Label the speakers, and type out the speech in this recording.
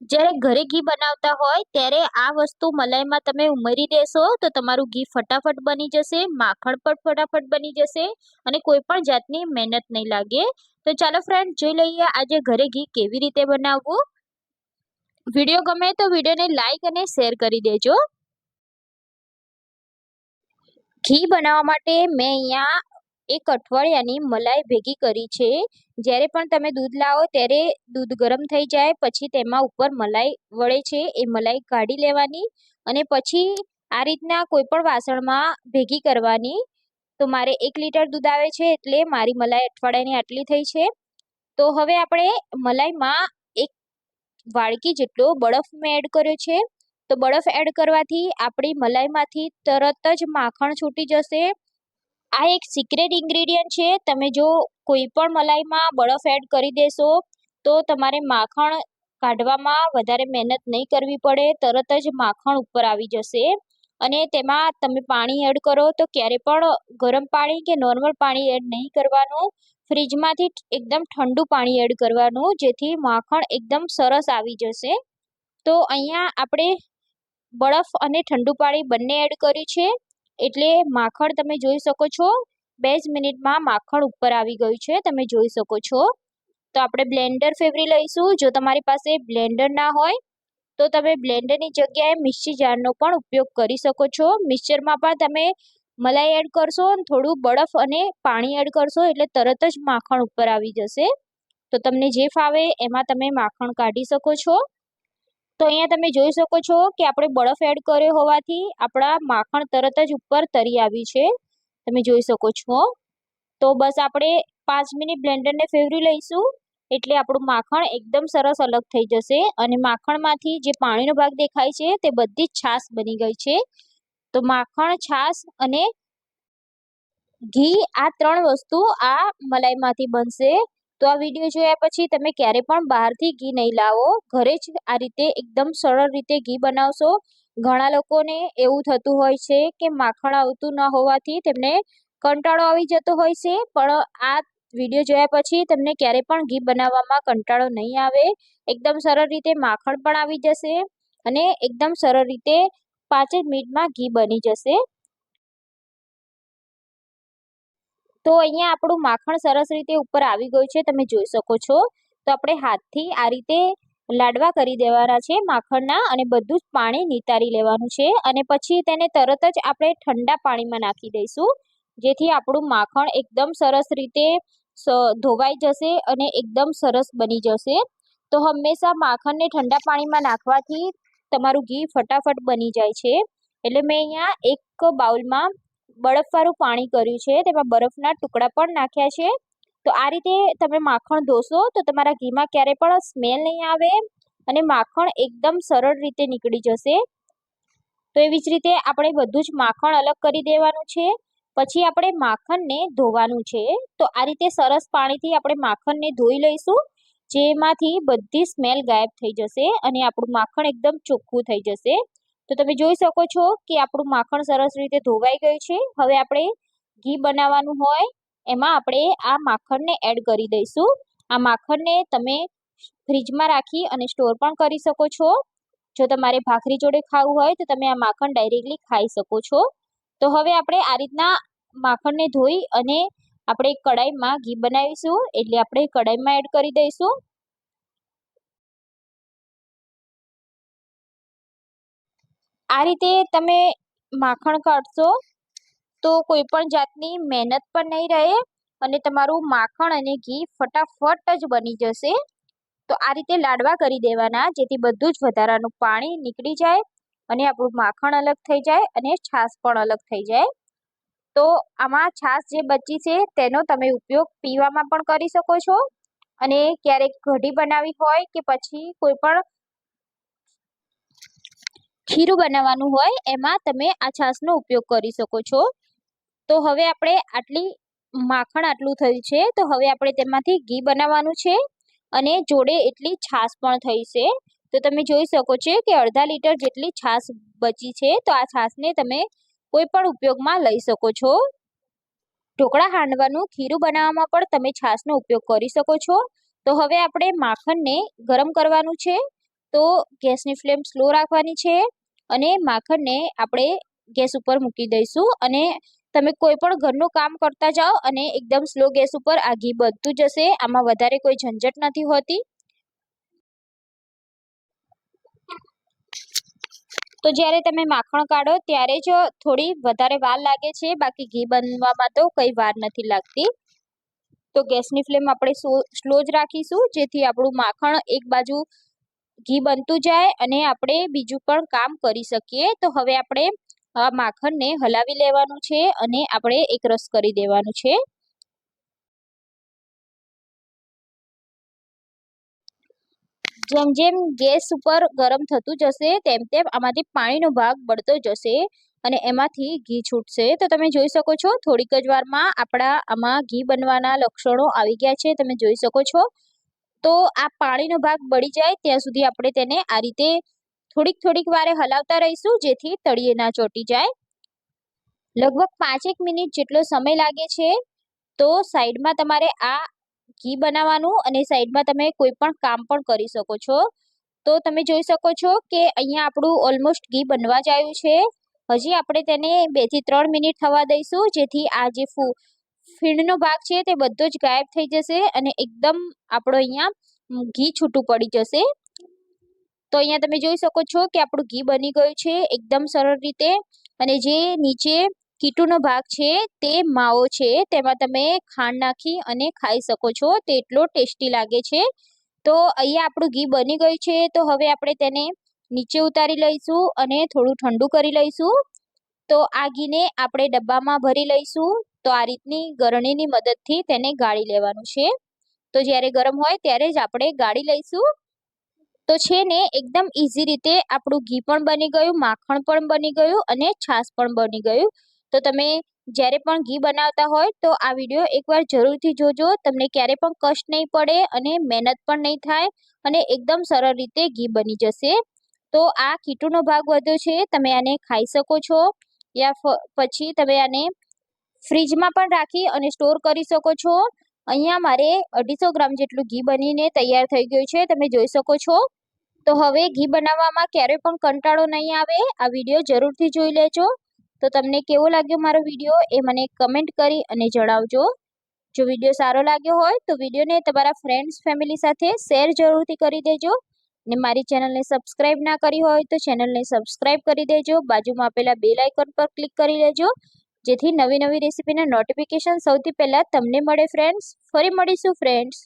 Speaker 1: જ્યારે ઘરે ઘી બનાવતા હોય ત્યારે આ વસ્તુ મલાઈમાં તમે ઉમેરી દેશો તો તમારું ઘી ફટાફટ બની જશે, માખણ પણ ફટાફટ બની જશે અને કોઈ પણ જાતની મહેનત નહીં લાગે. તો ચાલો ફ્રેન્ડ જોઈ લઈએ આજે ઘરે ઘી કેવી રીતે બનાવવું. વીડિયો ગમે તો વિડીયોને લાઈક અને શેર કરી દેજો. ઘી બનાવવા માટે મેં અહીંયા એક અઠવાડિયાની મલાઈ ભેગી કરી છે. જ્યારે પણ તમે દૂધ લાવો ત્યારે દૂધ ગરમ થઈ જાય, પછી તેમાં ઉપર મલાઈ વળે છે, એ મલાઈ કાઢી લેવાની અને પછી આ રીતના કોઈ પણ વાસણમાં ભેગી કરવાની. તો મારે એક લીટર દૂધ આવે છે એટલે મારી મલાઈ અઠવાડિયાની આટલી થઈ છે. તો હવે આપણે મલાઈમાં એક વાડકી જેટલો બરફ મેં એડ કર્યો છે. તો બરફ એડ કરવાથી આપણી મલાઈમાંથી તરત જ માખણ છૂટી જશે. આ એક સિક્રેટ ઇન્ગ્રેડિયન્ટ છે. તમે જો કોઈ પણ મલાઈમાં બરફ એડ કરી દેશો, તો તમારે માખણ કાઢવામાં વધારે મહેનત નહીં કરવી પડે. તરત જ માખણ ઉપર આવી જશે. અને તેમાં તમે પાણી એડ કરો, તો ક્યારે પણ ગરમ પાણી કે નોર્મલ પાણી એડ નહીં કરવાનું. ફ્રીજમાંથી એકદમ ઠંડુ પાણી એડ કરવાનું, જેથી માખણ એકદમ સરસ આવી જશે. તો અહીંયા આપણે બરફ અને ઠંડુ પાણી બંને એડ કર્યું છે. એટલે માખણ તમે જોઈ શકો છો. બે જ મિનિટમાં માખણ ઉપર આવી ગયું છે, તમે જોઈ શકો છો. તો આપણે બ્લેન્ડર ફેવરી લઈશું. જો તમારી પાસે બ્લેન્ડર ના હોય, તો તમે બ્લેન્ડરની જગ્યાએ મિક્સી જારનો પણ ઉપયોગ કરી શકો છો. મિક્સચરમાં પણ તમે મલાઈ એડ કરશો અને થોડું બરફ અને પાણી એડ કરશો, એટલે તરત જ માખણ ઉપર આવી જશે. તો તમને જે ફાવે એમાં તમે માખણ કાઢી શકો છો. તો અહીંયા તમે જોઈ શકો છો કે આપણે બરફ એડ કર્યો હોવાથી આપણા માખણ તરત જ ઉપર તરી આવી છે. તમે જોઈ શકો છો. તો બસ આપણે પાંચ મિનિટ બ્લેન્ડરને ફેરવી લઈશું, એટલે આપણું માખણ એકદમ સરસ અલગ થઈ જશે અને માખણમાંથી જે પાણીનો ભાગ દેખાય છે તે બધી જ છાશ બની ગઈ છે. તો માખણ, છાશ અને ઘી આ ત્રણ વસ્તુ આ મલાઈમાંથી બનશે. તો આ વીડિયો જોયા પછી તમે ક્યારે પણ બહારથી ઘી નહીં લાવો. ઘરે જ આ રીતે એકદમ સરળ રીતે ઘી બનાવશો. ઘણા લોકોને એવું થતું હોય છે કે માખણ આવતું ન હોવાથી તેમને કંટાળો આવી જતો હોય છે. પણ આ વીડિયો જોયા પછી તમને ક્યારે પણ ઘી બનાવવામાં કંટાળો નહીં આવે. એકદમ સરળ રીતે માખણ પણ આવી જશે અને એકદમ સરળ રીતે પાંચ જ મિનિટમાં ઘી બની જશે. તો અહીંયા આપણું માખણ સરસ રીતે ઉપર આવી ગયું છે, તમે જોઈ શકો છો. તો આપણે હાથથી આ રીતે લાડવા કરી દેવાના છે માખણના અને બધું જ પાણી નિતારી લેવાનું છે અને પછી તેને તરત જ આપણે ઠંડા પાણીમાં નાખી દઈશું, જેથી આપણું માખણ એકદમ સરસ રીતે ધોવાઈ જશે અને એકદમ સરસ બની જશે. તો હંમેશા માખણને ઠંડા પાણીમાં નાખવાથી તમારું ઘી ફટાફટ બની જાય છે. એટલે મેં અહીંયા એક બાઉલમાં બરફવાળું પાણી કર્યું છે, તેમાં બરફના ટુકડા પણ નાખ્યા છે. તો આ રીતે તમે માખણ ધોશો તો તમારા ઘીમાં ક્યારે પણ સ્મેલ નહીં આવે અને માખણ એકદમ સરળ રીતે નીકળી જશે. તો એવી જ રીતે આપણે બધું જ માખણ અલગ કરી દેવાનું છે. પછી આપણે માખણને ધોવાનું છે. તો આ રીતે સરસ પાણીથી આપણે માખણને ધોઈ લઈશું, જેમાંથી બધી સ્મેલ ગાયબ થઈ જશે અને આપણું માખણ એકદમ ચોખ્ખું થઈ જશે. તો તમે જોઈ શકો છો કે આપણું માખણ સરસ રીતે ધોવાઈ ગયું છે. હવે આપણે ઘી બનાવવાનું હોય, એમાં આપણે આ માખણને એડ કરી દઈશું. આ માખણને તમે ફ્રીજમાં રાખી અને સ્ટોર પણ કરી શકો છો. જો તમારે ભાખરી જોડે ખાવું હોય, તો તમે આ માખણ ડાયરેક્ટલી ખાઈ શકો છો. તો હવે આપણે આ રીતના માખણને ધોઈ અને આપણે કડાઈમાં ઘી બનાવીશું. એટલે આપણે કડાઈમાં એડ કરી દઈશું. આ રીતે તમે માખણ કાઢશો તો કોઈ પણ જાતની મહેનત પણ નહીં રહે અને તમારું માખણ અને ઘી ફટાફટ જ બની જશે. તો આ રીતે લાડવા કરી દેવાના, જેથી બધું જ વધારાનું પાણી નીકળી જાય અને આપણું માખણ અલગ થઈ જાય અને છાશ પણ અલગ થઈ જાય. તો આમાં છાશ જે બચી છે તેનો તમે ઉપયોગ પીવામાં પણ કરી શકો છો અને ક્યારેક કઢી બનાવી હોય કે પછી કોઈ પણ ખીરું બનાવવાનું હોય, એમાં તમે આ છાશનો ઉપયોગ કરી શકો છો. તો હવે આપણે આટલી માખણ આટલું થયું છે, તો હવે આપણે તેમાંથી ઘી બનાવવાનું છે અને જોડે એટલી છાશ પણ થઈ છે. તો તમે જોઈ શકો છો કે અડધા લીટર જેટલી છાશ બચી છે, તો આ છાશને તમે કોઈ પણ ઉપયોગમાં લઈ શકો છો. ઢોકળા હાંડવાનું ખીરું બનાવવામાં પણ તમે છાશનો ઉપયોગ કરી શકો છો. તો હવે આપણે માખણને ગરમ કરવાનું છે. તો ગેસની ફ્લેમ સ્લો રાખવાની છે અને માખણને આપણે ગેસ ઉપર મૂકી દઈશું અને તમે કોઈ પણ ઘરનું કામ કરતા જાઓ અને એકદમ સ્લો ગેસ ઉપર આ ઘી બધું જશે આમાં વધારે કોઈ ઝંઝટ નથી હોતી. તો જ્યારે તમે માખણ કાઢો ત્યારે જ થોડી વધારે વાર લાગે છે, બાકી ઘી બનવામાં તો કંઈ વાર નથી લાગતી. તો ગેસની ફ્લેમ આપણે સ્લો જ રાખીશું, જેથી આપણું માખણ એક બાજુ ઘી બનતું જાય અને આપણે બીજું પણ કામ કરી શકીએ, તો હવે આપણે માખણને હલાવી લેવાનું છે અને આપણે એક રસ કરી દેવાનું છે. જેમ જેમ ગેસ ઉપર ગરમ થતું જશે, તેમ તેમ આમાંથી પાણીનો ભાગ બળતો જશે અને એમાંથી ઘી છૂટશે. તો તમે જોઈ શકો છો, થોડીક જ વારમાં આપણા આમાં ઘી બનવાના લક્ષણો આવી ગયા છે. તમે જોઈ શકો છો તો આ પાણીનો ભાગ બળી જાય ત્યાં સુધી આપણે તેને આ રીતે થોડીક થોડીક વારે હલાવતા રહીશું, જેથી તળિયે ના ચોટી જાય. લગભગ પાંચેક મિનિટ જેટલો સમય લાગે છે, તો સાઈડમાં તમારે આ ઘી બનાવવાનું અને સાઈડમાં તમે કોઈ પણ કામ પણ કરી શકો છો. તો તમે જોઈ શકો છો કે અહીંયા આપણું ઓલમોસ્ટ ઘી બનવા જ આવ્યું છે. હજી આપણે તેને બેથી ત્રણ મિનિટ થવા દઈશું, જેથી આ જે ફીણનો ભાગ છે તે બધો જ ગાયબ થઈ જશે અને એકદમ આપણો અહીંયા ઘી છૂટું પડી જશે. તો અહીંયા તમે જોઈ શકો છો કે આપણું ઘી બની ગયું છે એકદમ સરળ રીતે. અને જે નીચે કીટુનો ભાગ છે તે માવો છે, તેમાં તમે ખાંડ નાખી અને ખાઈ શકો છો, તે એટલો ટેસ્ટી લાગે છે. તો અહીંયા આપણું ઘી બની ગયું છે, તો હવે આપણે તેને નીચે ઉતારી લઈશું અને થોડું ઠંડુ કરી લઈશું. તો આ ઘીને આપણે ડબ્બામાં ભરી લઈશું. તો આ રીતની ગરણીની મદદથી તેને ગાળી લેવાનું છે. તો જ્યારે ગરમ હોય ત્યારે જ આપણે ગાળી લઈશું. તો છે ને, એકદમ ઇઝી રીતે આપણું ઘી પણ બની ગયું, માખણ પણ બની ગયું અને છાશ પણ બની ગયું. તો તમે જ્યારે પણ ઘી બનાવતા હોય તો આ વીડિયો એકવાર જરૂરથી જોજો. તમને ક્યારે પણ કષ્ટ નહીં પડે અને મહેનત પણ નહીં થાય અને એકદમ સરળ રીતે ઘી બની જશે. તો આ કીટુનો ભાગ વધ્યો છે. તમે આને ખાઈ શકો છો. યા પછી તમે આને ફ્રીજમાં પણ રાખી અને સ્ટોર કરી શકો છો. અહીંયા મારે અઢીસો ગ્રામ જેટલું ઘી બનીને તૈયાર થઈ ગયું છે, તમે જોઈ શકો છો. તો હવે ઘી બનાવવામાં ક્યારેય પણ કંટાળો નહીં આવે, આ વીડિયો જરૂરથી જોઈ લેજો. તો તમને કેવો લાગ્યો મારો વીડિયો એ મને કમેન્ટ કરી અને જણાવજો. જો વીડિયો સારો લાગ્યો હોય તો વિડીયોને તમારા ફ્રેન્ડ્સ ફેમિલી સાથે શેર જરૂરથી કરી દેજો. અને મારી ચેનલને સબસ્ક્રાઇબ ના કરી હોય તો ચેનલને સબસ્ક્રાઇબ કરી દેજો. બાજુમાં આપેલા બેલ આઇકોન પર ક્લિક કરી લેજો. જેથી નવી નવી રેસીપીના નોટિફિકેશન સૌથી પહેલાં તમને મળે ફ્રેન્ડ્સ ફરી મળીશું ફ્રેન્ડ્સ